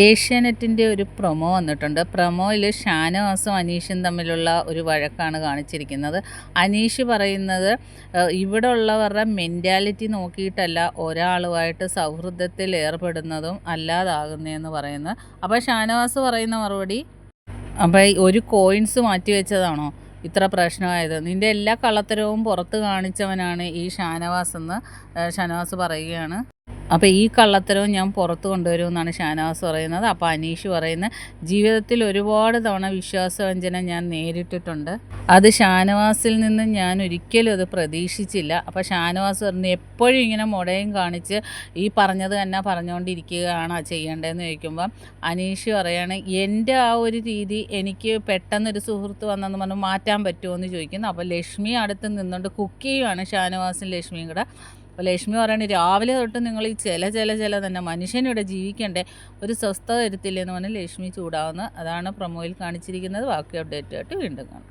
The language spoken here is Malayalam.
ഏഷ്യാനെറ്റിന്റെ ഒരു പ്രൊമോ വന്നിട്ടുണ്ട്. പ്രൊമോയിൽ ഷാനവാസും അനീഷും തമ്മിലുള്ള ഒരു വഴക്കാണ് കാണിച്ചിരിക്കുന്നത്. അനീഷ് പറയുന്നത് ഇവിടെ ഉള്ളവരുടെ മെന്റാലിറ്റി നോക്കിയിട്ടല്ല ഒരാളുമായിട്ട് സൗഹൃദത്തിൽ ഏർപ്പെടുന്നതും അല്ലാതാകുന്നതെന്ന് പറയുന്നത്. അപ്പോൾ ഷാനവാസ് പറയുന്ന മറുപടി അപ്പോൾ ഒരു കോയിൻസ് മാറ്റി വെച്ചതാണോ ഇത്ര പ്രശ്നമായത്? നിന്റെ എല്ലാ കള്ളത്തരവും പുറത്ത് കാണിച്ചവനാണ് ഈ ഷാനവാസ് എന്ന് ഷാനവാസ് പറയുകയാണ്. അപ്പോൾ ഈ കള്ളത്തരവും ഞാൻ പുറത്ത് കൊണ്ടുവരുമെന്നാണ് ഷാനവാസ് പറയുന്നത്. അപ്പോൾ അനീഷ് പറയുന്നത് ജീവിതത്തിൽ ഒരുപാട് തവണ വിശ്വാസവഞ്ചന ഞാൻ നേരിട്ടിട്ടുണ്ട്. അത് ഷാനവാസിൽ നിന്ന് ഞാൻ ഒരിക്കലും അത് പ്രതീക്ഷിച്ചില്ല. അപ്പോൾ ഷാനവാസ് പറഞ്ഞു എപ്പോഴും ഇങ്ങനെ മുടയും കാണിച്ച് ഈ പറഞ്ഞത് തന്നെ പറഞ്ഞുകൊണ്ടിരിക്കുകയാണ് ചെയ്യേണ്ടതെന്ന് ചോദിക്കുമ്പോൾ അനീഷ് പറയുകയാണ് എന്റെ ആ ഒരു രീതി എനിക്ക് പെട്ടെന്നൊരു സുഹൃത്ത് വന്നെന്ന് പറഞ്ഞ് മാറ്റാൻ പറ്റുമോ? എന്ന് ചോദിക്കുന്നു. അപ്പോൾ ലക്ഷ്മി അടുത്ത് നിന്നുകൊണ്ട് കുക്ക് ചെയ്യുകയാണ് ഷാനവാസും ലക്ഷ്മിയും കൂടെ. അപ്പോൾ ലക്ഷ്മി പറയണ രാവിലെ തൊട്ട് നിങ്ങൾ ഈ ചില ചില ചില തന്നെ മനുഷ്യനിവിടെ ജീവിക്കണ്ടേ ഒരു സ്വസ്ഥത വരുത്തില്ലെന്ന് പറഞ്ഞ് ലക്ഷ്മി ചൂടാവുന്ന. അതാണ് പ്രൊമോയിൽ കാണിച്ചിരിക്കുന്നത്. ബാക്കി അപ്ഡേറ്റായിട്ട് വീണ്ടും കാണാം.